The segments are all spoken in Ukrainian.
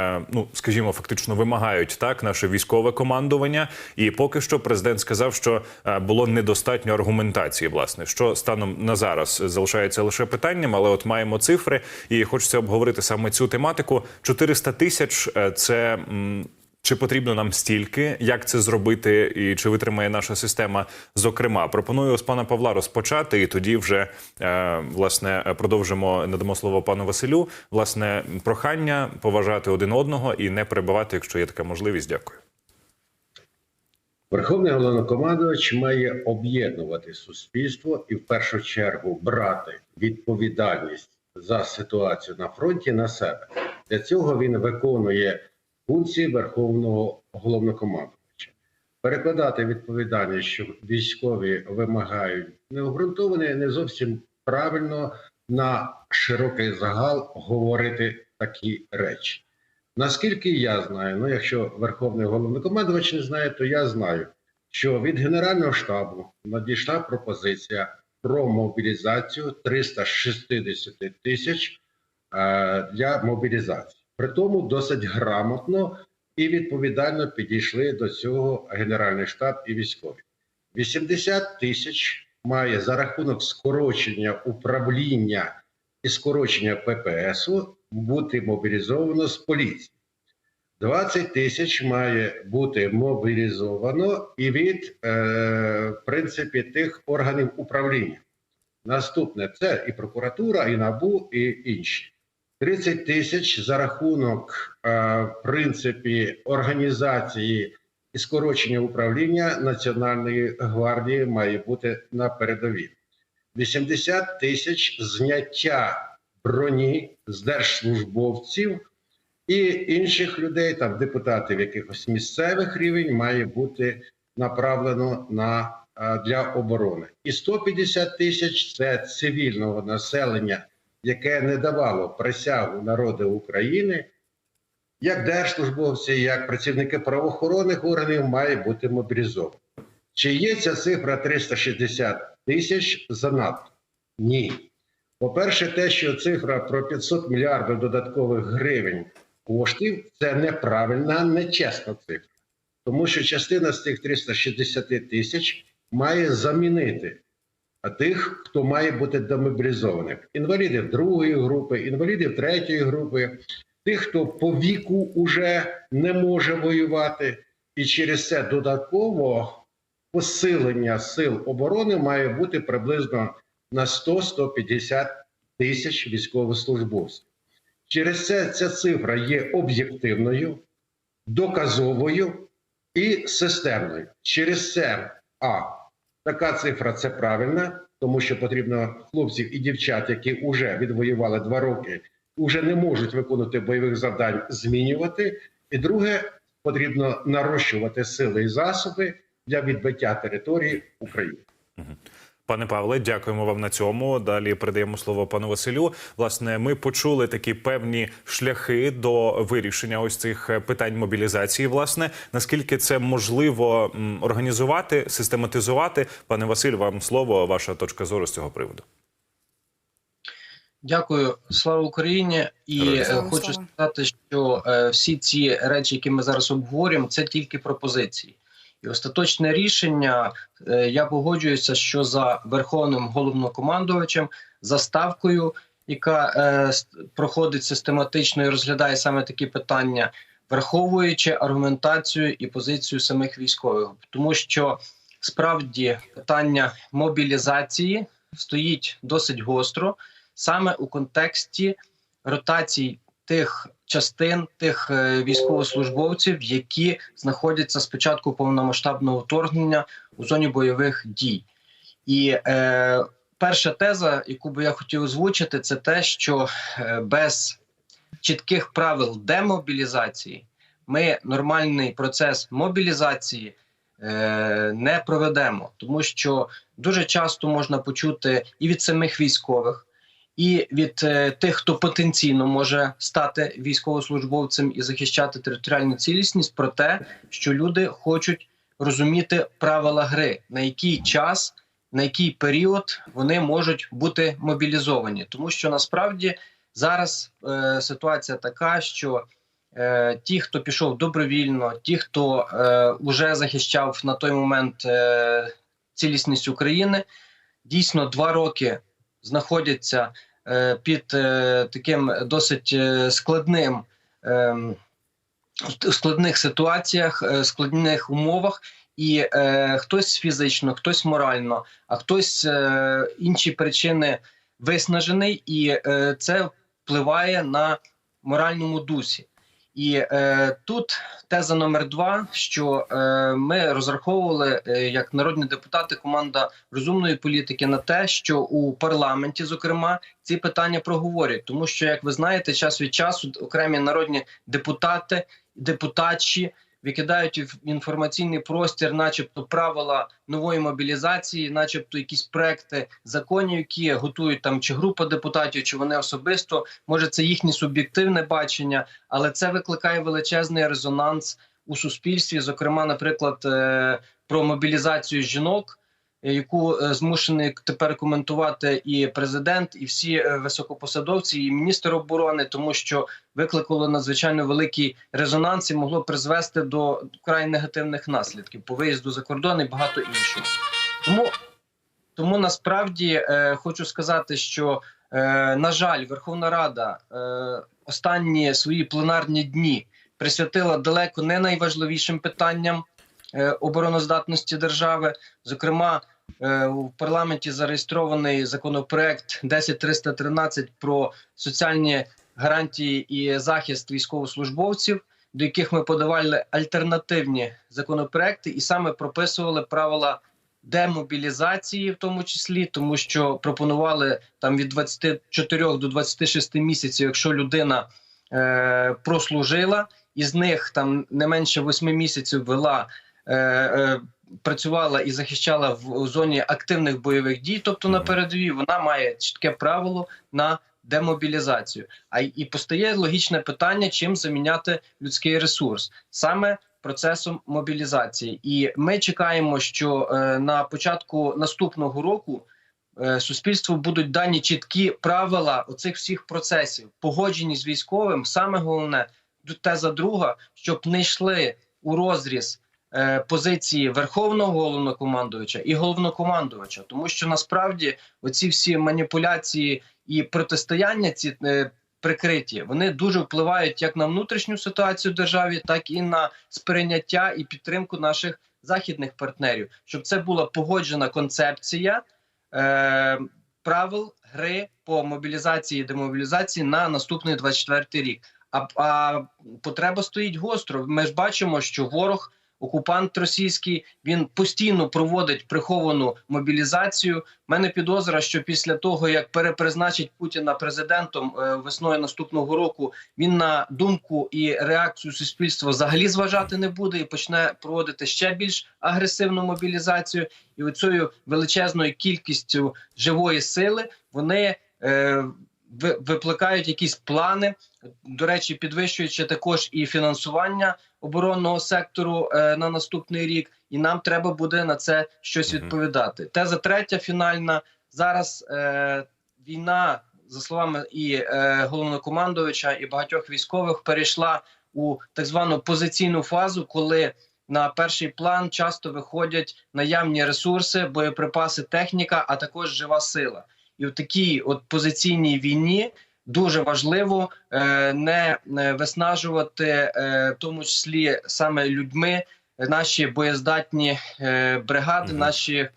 е, ну скажімо, фактично вимагають так наше військове командування. І поки що президент сказав, що е, було недостатньо аргументації. Власне, що станом на зараз залишається лише питанням, але от маємо цифри, і хочеться обговорити саме цю тематику. 400 тисяч е, це. Чи потрібно нам стільки, як це зробити, і чи витримає наша система? Зокрема, пропоную з пана Павла розпочати, і тоді вже е, власне продовжимо надамо слово пану Василю. Власне, прохання поважати один одного і не перебивати, якщо є така можливість. Дякую. Верховний головнокомандувач має об'єднувати суспільство і в першу чергу брати відповідальність за ситуацію на фронті на себе. Для цього він виконує функції Верховного головнокомандувача. Перекладати відповідальність, що військові вимагають необґрунтоване, не зовсім правильно на широкий загал говорити такі речі. Наскільки я знаю, ну якщо Верховний головнокомандувач не знає, то я знаю, що від Генерального штабу надійшла пропозиція про мобілізацію 360 тисяч е, для мобілізації. При тому досить грамотно і відповідально підійшли до цього Генеральний штаб і військові. 80 тисяч має за рахунок скорочення управління і скорочення ППСу бути мобілізовано з поліції. 20 тисяч має бути мобілізовано і від е, принципі тих органів управління. Наступне це і прокуратура, і НАБУ, і інші. 30 тисяч за рахунок е, в принципі організації і скорочення управління Національної гвардії має бути на передовій. 80 тисяч зняття броні з держслужбовців і інших людей, там депутатів якихось місцевих рівень, має бути направлено на для оборони. І 150 тисяч це цивільного населення, яке не давало присягу народу України. Як держслужбовці, як працівники правоохоронних органів має бути мобілізовані. Чи є ця цифра 360 тисяч занадто? Ні. По-перше, те, що цифра про 500 мільярдів додаткових гривень коштів це неправильна, нечесна цифра. Тому що частина з цих 360 тисяч має замінити тих, хто має бути демобілізованих. Інвалідів другої групи, інвалідів третьої групи, тих, хто по віку вже не може воювати, і через це додатково посилення сил оборони має бути приблизно на 100-150 тисяч військовослужбовців. Через це ця цифра є об'єктивною, доказовою і системною. Через це а така цифра це правильна, тому що потрібно хлопців і дівчат, які вже відвоювали два роки, вже не можуть виконувати бойових завдань, змінювати. І друге, потрібно нарощувати сили і засоби для відбиття території України. Пане Павле, дякуємо вам на цьому. Далі передаємо слово пану Василю. Власне, ми почули такі певні шляхи до вирішення ось цих е, питань мобілізації. Власне, наскільки це можливо організувати, систематизувати? Пане Василь, вам слово, ваша точка зору з цього приводу. Дякую, слава Україні, і Героям е, хочу сказати, що е, всі ці речі, які ми зараз обговорюємо, це тільки пропозиції. І остаточне рішення е, я погоджуюся, що за верховним головнокомандувачем, за ставкою, яка е, проходить систематично і розглядає саме такі питання, враховуючи аргументацію і позицію самих військових, тому що справді питання мобілізації стоїть досить гостро саме у контексті ротацій тих частин, тих е, військовослужбовців, які знаходяться з початку повномасштабного вторгнення у зоні бойових дій. І е, перша теза, яку би я хотів озвучити, це те, що е, без чітких правил демобілізації ми нормальний процес мобілізації е, не проведемо, тому що дуже часто можна почути і від самих військових, і від е, тих, хто потенційно може стати військовослужбовцем і захищати територіальну цілісність, про те, що люди хочуть розуміти правила гри, на який час, на який період вони можуть бути мобілізовані, тому що насправді зараз е, ситуація така, що е, ті, хто пішов добровільно, ті, хто е, вже захищав на той момент е, цілісність України, дійсно два роки знаходяться е, під е, таким досить е, складним. Е, в складних ситуаціях, складних умовах, і хтось фізично, хтось морально, а хтось інші причини виснажений, і це впливає на моральному дусі. І е, тут теза номер два: що е, ми розраховували е, як народні депутати, команда розумної політики на те, що у парламенті, зокрема, ці питання проговорять, тому що, як ви знаєте, час від часу окремі народні депутати, депутатші викидають в інформаційний простір, начебто, правила нової мобілізації, начебто, якісь проекти законів, які готують там чи група депутатів, чи вони особисто. Може, це їхнє суб'єктивне бачення, але це викликає величезний резонанс у суспільстві. Зокрема, наприклад, е, про мобілізацію жінок. Е, Яку е, змушений тепер коментувати і президент, і всі е, високопосадовці, і міністр оборони, тому що викликало надзвичайно великий резонанс і могло призвести до край негативних наслідків по виїзду за кордон і багато іншого. Тому, тому насправді е, хочу сказати, що е, на жаль, Верховна Рада е, останні свої пленарні дні присвятила далеко не найважливішим питанням обороноздатності держави. Зокрема, е, у парламенті зареєстрований законопроект 10313 про соціальні гарантії і захист військовослужбовців, до яких ми подавали альтернативні законопроекти, і саме прописували правила демобілізації, в тому числі, тому що пропонували там від 24 до 26 місяців, якщо людина е, прослужила, із них там не менше 8 місяців вела. Е, е, Працювала і захищала в зоні активних бойових дій, тобто на передовій, вона має чітке правило на демобілізацію. А і постає логічне питання, чим заміняти людський ресурс саме процесом мобілізації. І ми чекаємо, що е, на початку наступного року суспільству будуть дані чіткі правила оцих всіх процесів, погоджені з військовим. Саме головне теза друга, щоб не йшли у розріз. Е, Позиції верховного головнокомандувача і головнокомандувача, тому що насправді оці всі маніпуляції і протистояння ці е, прикриті, вони дуже впливають як на внутрішню ситуацію в державі, так і на сприйняття і підтримку наших західних партнерів, щоб це була погоджена концепція е, правил гри по мобілізації і демобілізації на наступний 24 рік. А, а потреба стоїть гостро. Ми ж бачимо, що ворог. Окупант російський він постійно проводить приховану мобілізацію. Мене підозра, що після того як перепризначить Путіна президентом е, весною наступного року, він на думку і реакцію суспільства взагалі зважати не буде і почне проводити ще більш агресивну мобілізацію. І оцею величезною кількістю живої сили вони е, ви- викликають якісь плани. До речі, підвищуючи також і фінансування оборонного сектору е, на наступний рік, і нам треба буде на це щось відповідати. Теза третя фінальна зараз е, війна, за словами і е, головнокомандувача, і багатьох військових, перейшла у так звану позиційну фазу, коли на перший план часто виходять наявні ресурси, боєприпаси, техніка, а також жива сила. І в такій от позиційній війні дуже важливо е, не виснажувати, е, в тому числі саме людьми, наші боєздатні е, бригади, наші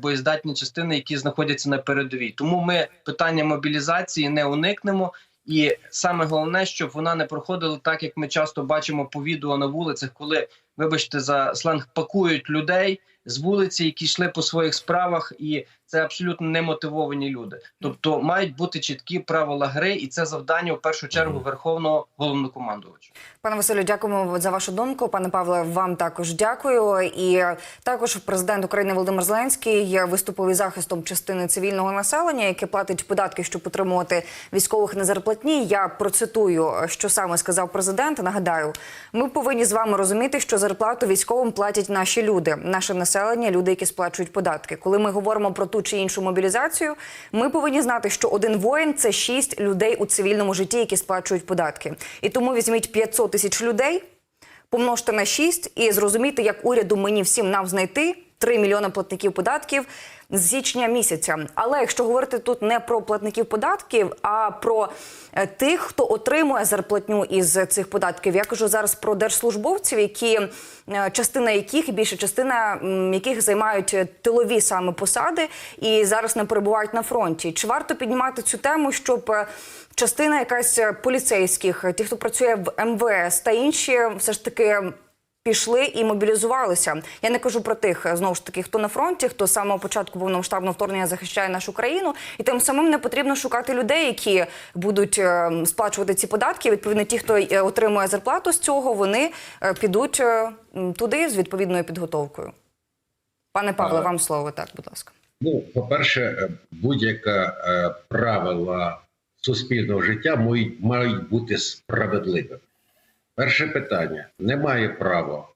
боєздатні частини, які знаходяться на передовій. Тому ми питання мобілізації не уникнемо. І саме головне, щоб вона не проходила так, як ми часто бачимо по відео на вулицях, коли, вибачте, за сленг пакують людей з вулиці, які йшли по своїх справах, і це абсолютно немотивовані люди. Тобто мають бути чіткі правила гри, і це завдання в першу чергу верховного головнокомандувача. Пане Василю, дякуємо за вашу думку. Пане Павле, вам також дякую. І також президент України Володимир Зеленський виступив із захистом частини цивільного населення, яке платить податки, щоб утримувати військових на зарплатні. Я процитую, що саме сказав президент. Нагадаю, ми повинні з вами розуміти, що за зарплату військовим платять наші люди, наше населення, люди, які сплачують податки. Коли ми говоримо про ту чи іншу мобілізацію, ми повинні знати, що один воїн це шість людей у цивільному житті, які сплачують податки. І тому візьміть 500 тисяч людей, помножте на шість і зрозумійте, як уряду мені всім нам знайти 3 мільйони платників податків з січня місяця. Але якщо говорити тут не про платників податків, а про е, тих, хто отримує зарплатню із цих податків, я кажу зараз про держслужбовців, які е, частина яких більша частина яких займають е, тилові саме посади і зараз не перебувають на фронті. Чи варто піднімати цю тему, щоб частина якась поліцейських, ті, хто працює в МВС та інші, все ж таки пішли і мобілізувалися. Я не кажу про тих е, знову ж таки, хто на фронті, хто з самого початку повномасштабного вторгнення захищає нашу країну, і тим самим не потрібно шукати людей, які будуть е, сплачувати ці податки. Відповідно, ті, хто е, отримує зарплату з цього, вони підуть туди з відповідною підготовкою. Пане Павле, вам слово так, будь ласка. Ну, по-перше, будь-яке правила суспільного життя мають бути справедливими. Перше питання: немає права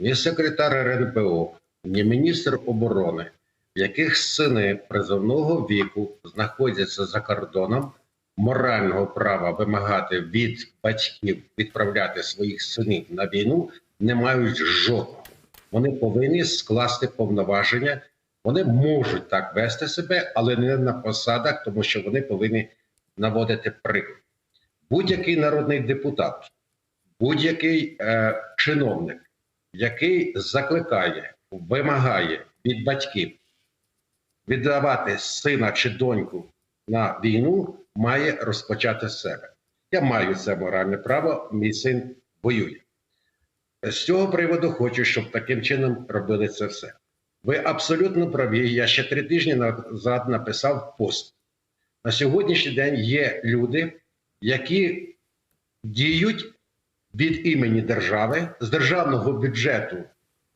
ні секретар РНБО, ні міністр оборони, в яких сини призовного віку знаходяться за кордоном, морального права вимагати від батьків відправляти своїх синів на війну не мають жодного. Вони повинні скласти повноваження вони можуть так вести себе, але не на посадах, тому що вони повинні наводити приклад. Будь-який народний депутат, будь-який е, чиновник, який закликає, вимагає від батьків віддавати сина чи доньку на війну, має розпочати з себе. Я маю це моральне право, мій син воює. З цього приводу хочу, щоб таким чином робили це все. Ви абсолютно праві. Я ще три тижні назад написав пост. На сьогоднішній день є люди, які діють від імені держави з державного бюджету,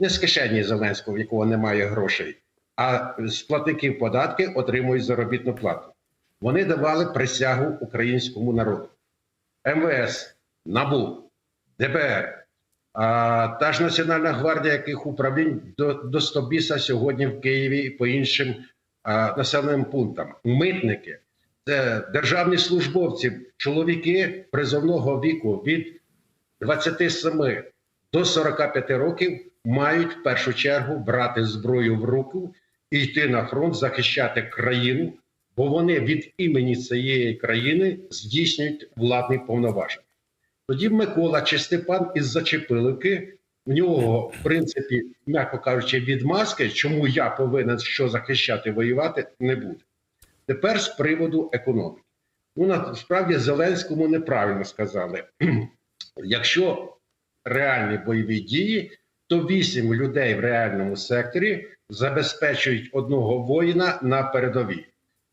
не з кишені Зеленського, в якого немає грошей, а з платників податки отримують заробітну плату. Вони давали присягу українському народу. МВС, НАБУ, ДБР. А та ж Національна гвардія, яких управлінь до, до Стобіса сьогодні в Києві і по іншим а, населеним пунктам. Митники, це державні службовці, чоловіки призовного віку від 27 до 45 років мають в першу чергу брати зброю в руку і йти на фронт, захищати країну, бо вони від імені цієї країни здійснюють владні повноваження. Тоді Микола чи Степан із Зачепилівки, в нього, в принципі, м'яко кажучи, відмазки, чому я повинен що захищати, воювати, не буде. Тепер з приводу економіки. Ну, насправді, Зеленському неправильно сказали. Якщо реальні бойові дії, то 8 людей в реальному секторі забезпечують одного воїна на передовій.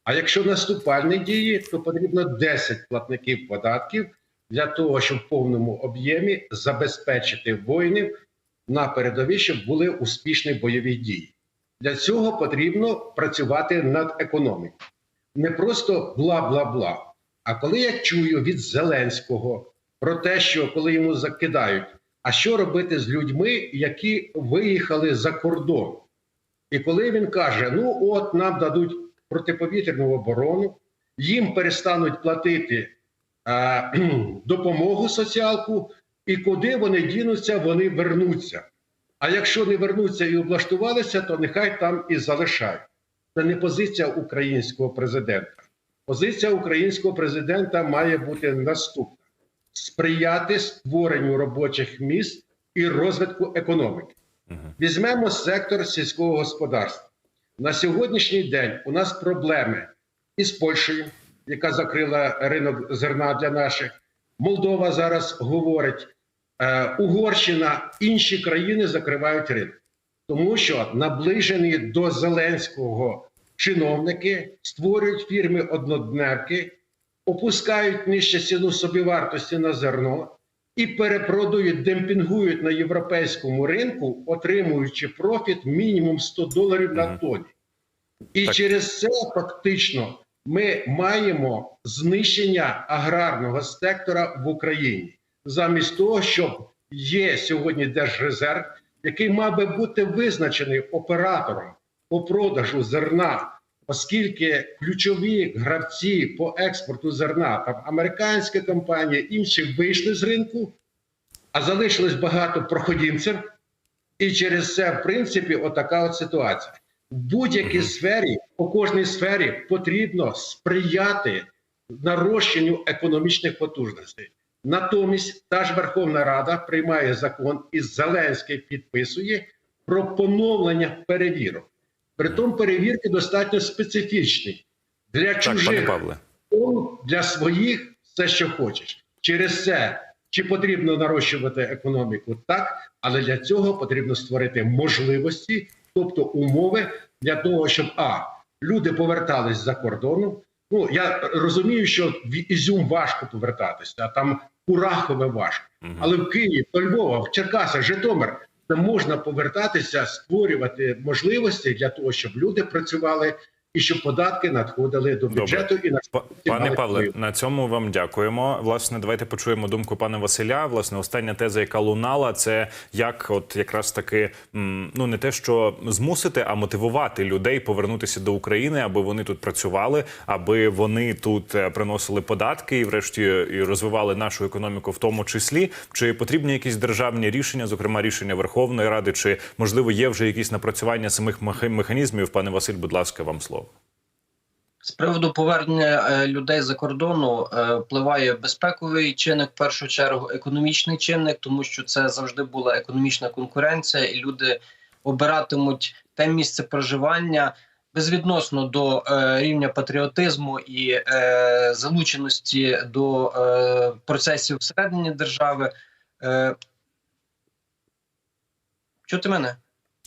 А якщо наступальні дії, то потрібно 10 платників податків для того, щоб в повному об'ємі забезпечити воїнів на передовій, щоб були успішні бойові дії. Для цього потрібно працювати над економікою. Не просто бла бла бла. А коли я чую від Зеленського про те, що коли йому закидають, а що робити з людьми, які виїхали за кордон? І коли він каже: ну от нам дадуть протиповітряну оборону, їм перестануть платити е, допомогу соціалку, і куди вони дінуться, вони вернуться. А якщо не вернуться і облаштувалися, то нехай там і залишають. Це не позиція українського президента. Позиція українського президента має бути наступна: сприяти створенню робочих місць і розвитку економіки. Візьмемо сектор сільського господарства. На сьогоднішній день у нас проблеми із Польщею, яка закрила ринок зерна для наших. Молдова зараз говорить, е, Угорщина, інші країни закривають ринок, тому що наближені до Зеленського чиновники створюють фірми однодневки, опускають нижче ціну собівартості на зерно і перепродають, демпінгують на європейському ринку, отримуючи профіт мінімум 100 доларів на тоні. І Так. через це фактично ми маємо знищення аграрного сектора в Україні, замість того, щоб є сьогодні Держрезерв, який мав би бути визначений оператором по продажу зерна, оскільки ключові гравці по експорту зерна, там американська компанія, інші вийшли з ринку, а залишилось багато проходімців. І через це, в принципі, отака от ситуація. В будь-якій сфері, по кожній сфері потрібно сприяти нарощенню економічних потужностей. Натомість та ж Верховна Рада приймає закон і Зеленський підписує про поновлення перевірок. Притом перевірки достатньо специфічні для Так, пане чужих Павле. для своїх все, що хочеш. Через це чи потрібно нарощувати економіку? Так, але для цього потрібно створити можливості, тобто умови для того, щоб а люди повертались за кордону. Ну я розумію, що в Ізюм важко повертатися, а там Курахове важко. Мгм. Але в Київ, до Львова, в Черкасах, Житомир, можна повертатися, створювати можливості для того, щоб люди працювали і щоб податки надходили до Добре. бюджету і на Пане Павле, вплив. на цьому вам дякуємо. Власне, давайте почуємо думку пана Василя. Власне, остання теза, яка лунала, це як, от якраз таки, ну не те, що змусити, а мотивувати людей повернутися до України, аби вони тут працювали, аби вони тут е, приносили податки і, врешті, і розвивали нашу економіку, в тому числі. Чи потрібні якісь державні рішення, зокрема рішення Верховної Ради, чи можливо є вже якісь напрацювання самих механізмів? Пане Василь, будь ласка, вам слово. З приводу повернення е, людей за кордону е, впливає безпековий чинник, в першу чергу, економічний чинник, тому що це завжди була економічна конкуренція, і люди обиратимуть те місце проживання безвідносно до е, рівня патріотизму і залученості до процесів всередині держави. Чути мене?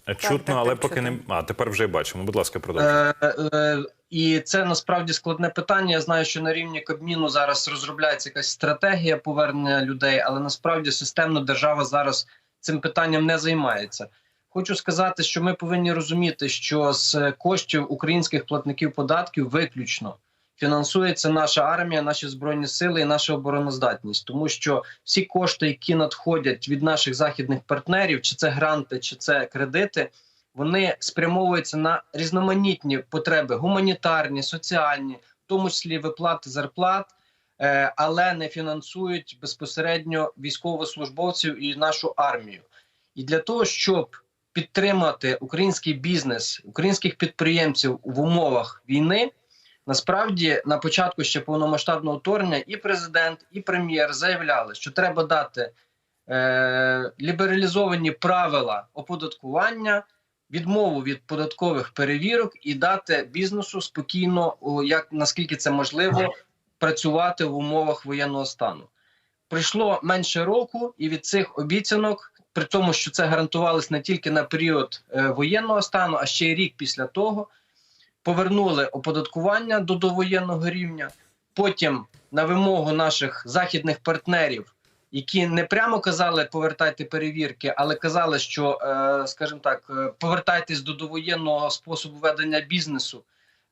Чутно, так, але так, поки чутно. не а тепер вже бачимо. Будь ласка, продовжуйте. Е, е, і це насправді складне питання. Я знаю, що на рівні Кабміну зараз розробляється якась стратегія повернення людей, але насправді системно держава зараз цим питанням не займається. Хочу сказати, що ми повинні розуміти, що з коштів українських платників податків виключно фінансується наша армія, наші збройні сили і наша обороноздатність, тому що всі кошти, які надходять від наших західних партнерів, чи це гранти, чи це кредити, вони спрямовуються на різноманітні потреби гуманітарні, соціальні, в тому числі виплати зарплат, е, але не фінансують безпосередньо військовослужбовців і нашу армію. І для того, щоб підтримати український бізнес, українських підприємців в умовах війни. Насправді на початку ще повномасштабного вторгнення і президент, і прем'єр заявляли, що треба дати е, лібералізовані правила оподаткування, відмову від податкових перевірок і дати бізнесу спокійно, о, як наскільки це можливо, працювати в умовах воєнного стану. Пройшло менше року, і від цих обіцянок, при тому, що це гарантувалось не тільки на період е, воєнного стану, а ще й рік після того. Повернули оподаткування до довоєнного рівня. Потім, на вимогу наших західних партнерів, які не прямо казали повертайте перевірки, але казали, що, е, скажімо так, е, повертайтесь до довоєнного способу ведення бізнесу.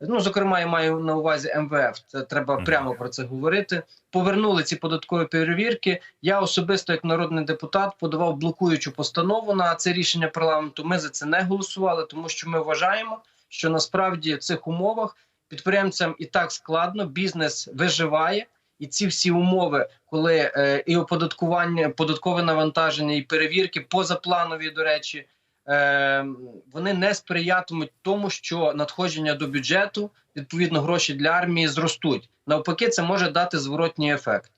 Ну, зокрема, я маю на увазі МВФ. Це треба прямо про це говорити. Повернули ці податкові перевірки. Я особисто, як народний депутат, подавав блокуючу постанову на це рішення парламенту. Ми за це не голосували, тому що ми вважаємо, що насправді в цих умовах підприємцям і так складно, бізнес виживає, і ці всі умови, коли е, і оподаткування, податкове навантаження, і перевірки позапланові, до речі, е, вони не сприятимуть тому, що надходження до бюджету, відповідно, гроші для армії зростуть. Навпаки, це може дати зворотній ефект.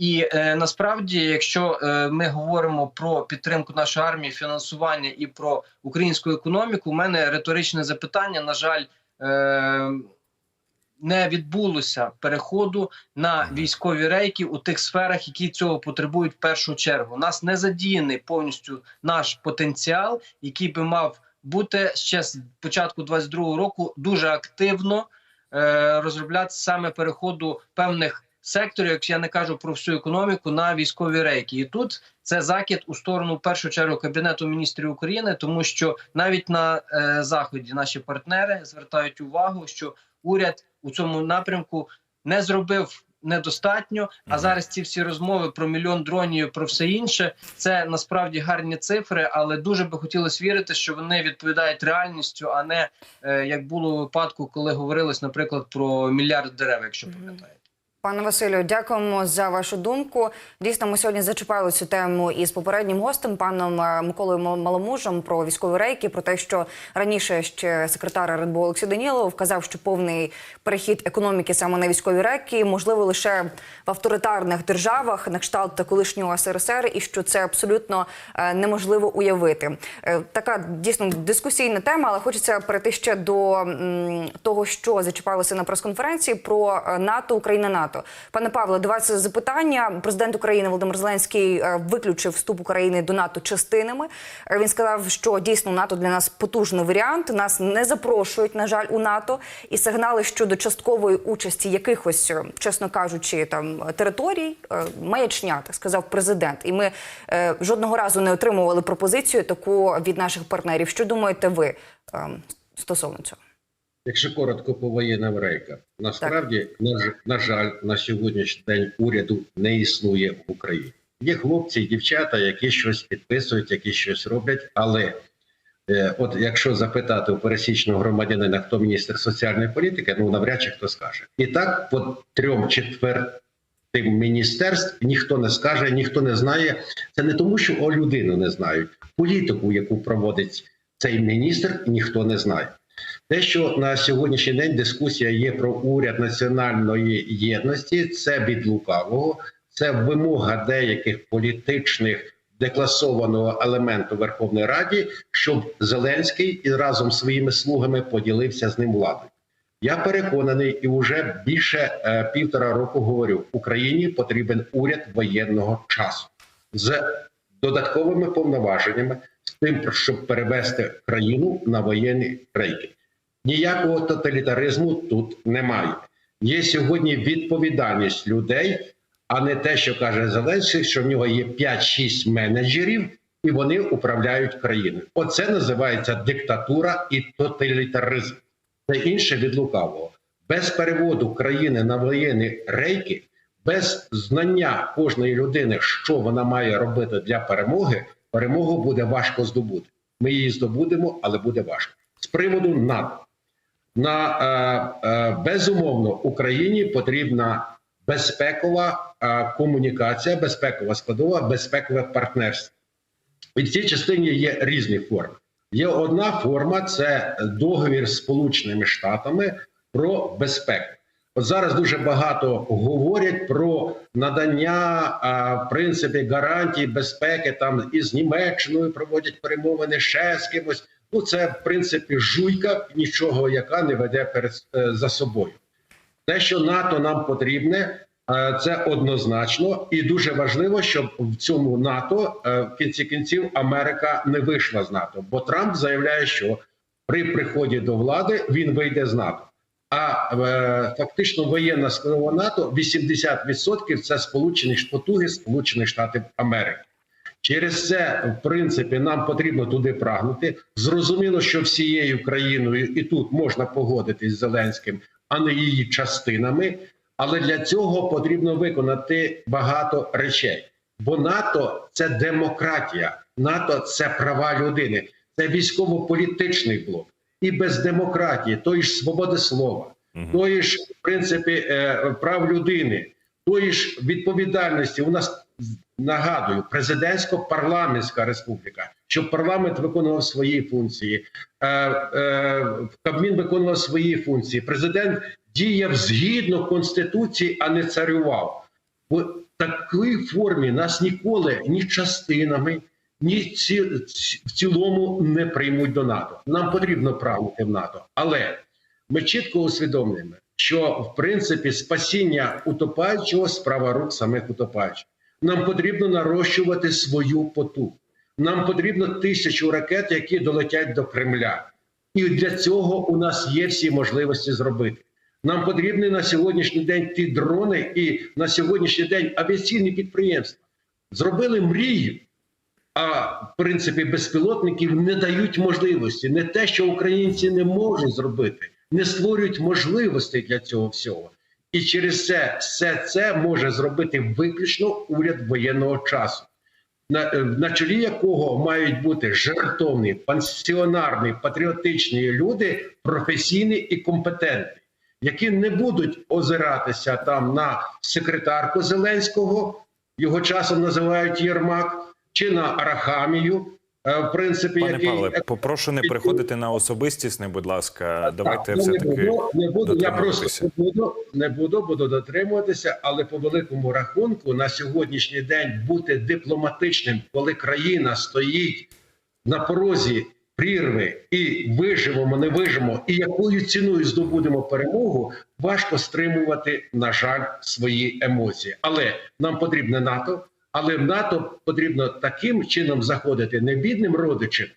І е, насправді, якщо е, ми говоримо про підтримку нашої армії, фінансування і про українську економіку, у мене риторичне запитання, на жаль, е, не відбулося переходу на військові рейки у тих сферах, які цього потребують в першу чергу. У нас не задіяний повністю наш потенціал, який би мав бути ще з початку 22-го року дуже активно е, розробляти саме переходу певних секторів, якщо я не кажу про всю економіку, на військові рейки. І тут це закид у сторону в першу чергу кабінету міністрів України, тому що навіть на е, заході наші партнери звертають увагу, що уряд у цьому напрямку не зробив недостатньо. А зараз ці всі розмови про мільйон дронів, про все інше, це насправді гарні цифри, але дуже би хотілося вірити, що вони відповідають реальністю, а не е, як було у випадку, коли говорилось, наприклад, про мільярд дерев, якщо пам'ятаєте. Пане Василю, дякуємо за вашу думку. Дійсно, ми сьогодні зачіпали цю тему із попереднім гостем, паном е, Миколою Маломужем, про військові рейки, про те, що раніше ще секретар РНБО Олексій Данілов вказав, що повний перехід економіки саме на військові рейки можливо лише в авторитарних державах, на кшталт та колишнього СРСР, і що це абсолютно е, неможливо уявити. Е, Така дійсно дискусійна тема, але хочеться перейти ще до того, що зачіпалося на прес-конференції про НАТО, Україна, НАТО. Пане Павле, до вас запитання. Президент України Володимир Зеленський е, виключив вступ України до НАТО частинами. Е, Він сказав, що дійсно НАТО для нас потужний варіант. Нас не запрошують, на жаль, у НАТО, і сигнали щодо часткової участі якихось, е, чесно кажучи, там територій маячня, так сказав президент. І ми жодного разу не отримували пропозицію таку від наших партнерів. Що думаєте ви стосовно цього? Якщо коротко по воєнним рейкам, насправді, на, на жаль, на сьогоднішній день уряду не існує в Україні. Є хлопці і дівчата, які щось підписують, які щось роблять. Але е, от якщо запитати у пересічного громадянина, хто міністр соціальної політики, ну навряд чи хто скаже. І так по трьом четвертим міністерств ніхто не скаже, ніхто не знає. Це не тому, що о людину не знають. Політику, яку проводить цей міністр, ніхто не знає. Те, що на сьогоднішній день дискусія є про уряд національної єдності, це від лукавого, це вимога деяких політичних декласованого елементу Верховної Раді, щоб Зеленський і разом з своїми слугами поділився з ним владою. Я переконаний і вже більше е, півтора року говорю: Україні потрібен уряд воєнного часу з додатковими повноваженнями, з тим, щоб перевести країну на воєнні рейки. Ніякого тоталітаризму тут немає. Є сьогодні відповідальність людей, а не те, що каже Зеленський, що в нього є 5-6 менеджерів, і вони управляють країною. Оце називається диктатура і тоталітаризм. Це інше від лукавого. Без переводу країни на воєнні рейки, без знання кожної людини, що вона має робити для перемоги, перемогу буде важко здобути. Ми її здобудемо, але буде важко. З приводу НАТО. На е, е, безумовно Україні потрібна безпекова е, комунікація, безпекова складова, безпекове партнерство. І в цій частині є різні форми. Є одна форма це договір з Сполученими Штатами про безпеку. От зараз дуже багато говорять про надання в принципі гарантій безпеки там із Німеччиною проводять перемовини ще з кимось. Ну це в принципі жуйка, нічого яка не веде перед е, за собою. Те, що НАТО нам потрібне, е, це однозначно, і дуже важливо, щоб в цьому НАТО е, в кінці кінців Америка не вийшла з НАТО, бо Трамп заявляє, що при приході до влади він вийде з НАТО. А е, фактично воєнна складова НАТО 80% це Сполучені потуги Сполучених Штатів Америки. Через це, в принципі, нам потрібно туди прагнути. Зрозуміло, що всією країною і тут можна погодитись з Зеленським, а не її частинами. Але для цього потрібно виконати багато речей. Бо НАТО це демократія, НАТО це права людини, це військово-політичний блок. І без демократії, тої ж свободи слова, тої ж в принципі е, прав людини, тої ж відповідальності. У нас нагадую президентсько-парламентська республіка, щоб парламент виконував свої функції, е, е, Кабмін виконував свої функції. Президент діяв згідно конституції, а не царював. В такій формі нас ніколи ні частинами, ні в цілому не приймуть до НАТО. Нам потрібно прагнути в НАТО, але ми чітко усвідомлюємо, що в принципі спасіння утопаючого справа рук самих утопаючих. Нам потрібно нарощувати свою потугу. Нам потрібно тисячу ракет, які долетять до Кремля. І для цього у нас є всі можливості зробити. Нам потрібні на сьогоднішній день ті дрони, і на сьогоднішній день авіаційні підприємства зробили мрію. А в принципі безпілотників не дають можливості. Не те, що українці не можуть зробити, не створюють можливостей для цього всього. І через це все це може зробити виключно уряд воєнного часу, на, е, на чолі якого мають бути жертовні, пансіонарні, патріотичні люди, професійні і компетентні, які не будуть озиратися там на секретарку Зеленського, його часом називають Єрмак, чи на Арахамію. Е, В принципі, Пане який Павле, попрошу не переходити на особистісне, будь ласка. Давайте так, ну, все не таки буду, не буду. Я просто не буду, не буду, буду дотримуватися, але по великому рахунку на сьогоднішній день бути дипломатичним, коли країна стоїть на порозі прірви і виживемо, не виживемо, і якою ціною здобудемо перемогу, важко стримувати, на жаль, свої емоції. Але нам потрібне НАТО. Але в НАТО потрібно таким чином заходити не бідним родичем,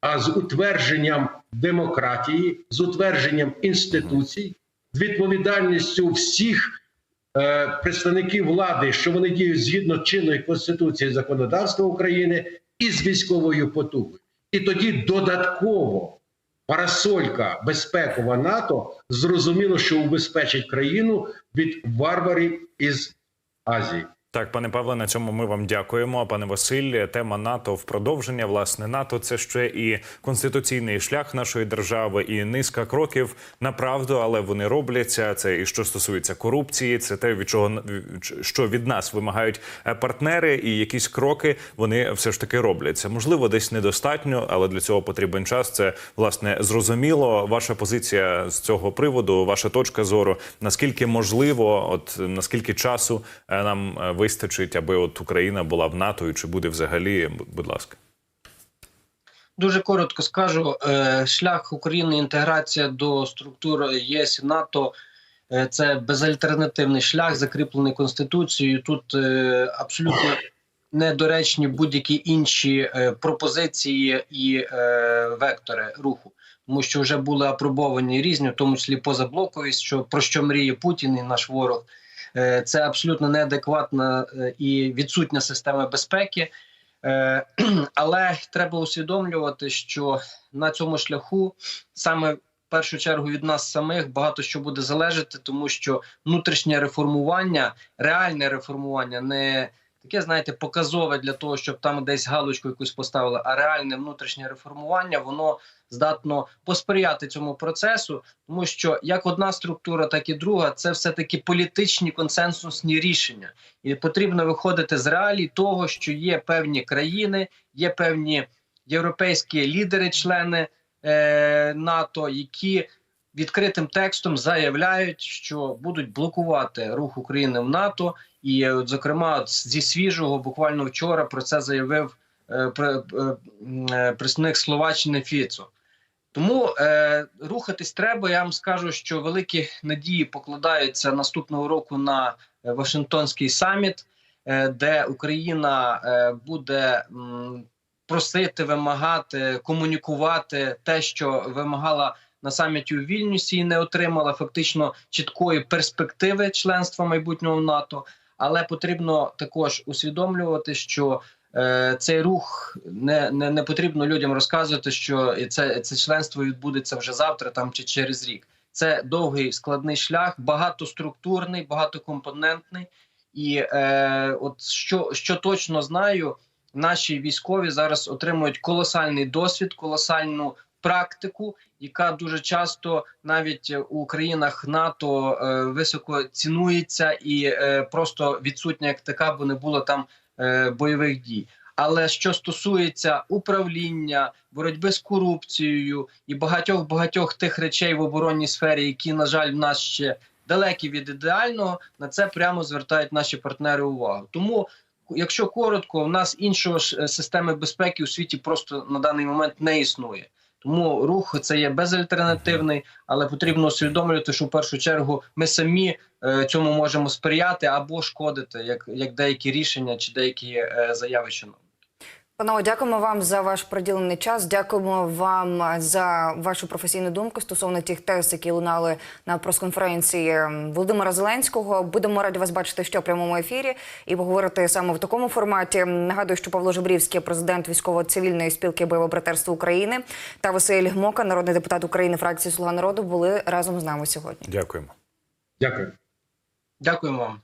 а з утвердженням демократії, з утвердженням інституцій, з відповідальністю всіх е, представників влади, що вони діють згідно чинної конституції і законодавства України, і з військовою потугою. І тоді додатково парасолька безпекова НАТО зрозуміло, що убезпечить країну від варварів із Азії. Так, пане Павле, на цьому ми вам дякуємо. Пане Василь, тема НАТО в продовження. Власне, НАТО це ще і конституційний шлях нашої держави, і низка кроків на правду, але вони робляться. Це і що стосується корупції, це те, від чого що від нас вимагають е, партнери, і якісь кроки вони все ж таки робляться. Можливо, десь недостатньо, але для цього потрібен час. Це власне зрозуміло. Ваша позиція з цього приводу, ваша точка зору. Наскільки можливо, от наскільки часу е, нам е, вистачить, аби от Україна була в НАТО, і чи буде взагалі, будь ласка. Дуже коротко скажу: е, шлях України інтеграція до структур ЄС НАТО е, це безальтернативний шлях, закріплений конституцією. Тут е, абсолютно недоречні будь-які інші пропозиції і вектори руху, тому що вже були апробовані різні, в тому числі позаблоковість, що про що мріє Путін і наш ворог. Е, Це абсолютно неадекватна е, і відсутня система безпеки. Е, Але треба усвідомлювати, що на цьому шляху саме в першу чергу від нас самих багато що буде залежати, тому що внутрішнє реформування, реальне реформування, не таке, знаєте, показове для того, щоб там десь галочку якусь поставили, а реальне внутрішнє реформування, воно здатно посприяти цьому процесу, тому що як одна структура, так і друга це все таки політичні консенсусні рішення, і потрібно виходити з реалій того, що є певні країни, є певні європейські лідери, члени е, НАТО, які відкритим текстом заявляють, що будуть блокувати рух України в НАТО. І, от, зокрема, зі свіжого, буквально вчора, про це заявив е, е, е, представник Словаччини Фіцо. Тому е, рухатись треба. Я вам скажу, що великі надії покладаються наступного року на е, Вашингтонський саміт, е, де Україна е, буде м, просити, вимагати, комунікувати те, що вимагала на саміті у Вільнюсі, і не отримала фактично чіткої перспективи членства майбутнього в НАТО. Але потрібно також усвідомлювати, що е, цей рух не, не, не потрібно людям розказувати, що це, це членство відбудеться вже завтра, там чи через рік. Це довгий складний шлях, багатоструктурний, багатокомпонентний. І е, от що, що точно знаю, наші військові зараз отримують колосальний досвід, колосальну практику, яка дуже часто навіть у країнах НАТО е, високо цінується і е, просто відсутня як така, бо не було там е, бойових дій. Але що стосується управління, боротьби з корупцією і багатьох багатьох тих речей в оборонній сфері, які на жаль в нас ще далекі від ідеального, на це прямо звертають наші партнери увагу. Тому, якщо коротко, в нас іншого ж системи безпеки у світі просто на даний момент не існує. Тому рух це є безальтернативний, але потрібно усвідомлювати, що в першу чергу ми самі е, цьому можемо сприяти або шкодити, як, як деякі рішення чи деякі е, заяви чиновників. Панове, дякуємо вам за ваш приділений час. Дякуємо вам за вашу професійну думку стосовно тих тез, які лунали на прес-конференції Володимира Зеленського. Будемо раді вас бачити ще в прямому ефірі і поговорити саме в такому форматі. Нагадую, що Павло Жебрівський, президент військово-цивільної спілки бойового братерства України, та Василь Гмока, народний депутат України фракції Слуга народу, були разом з нами сьогодні. Дякуємо. Дякую. Дякуємо вам.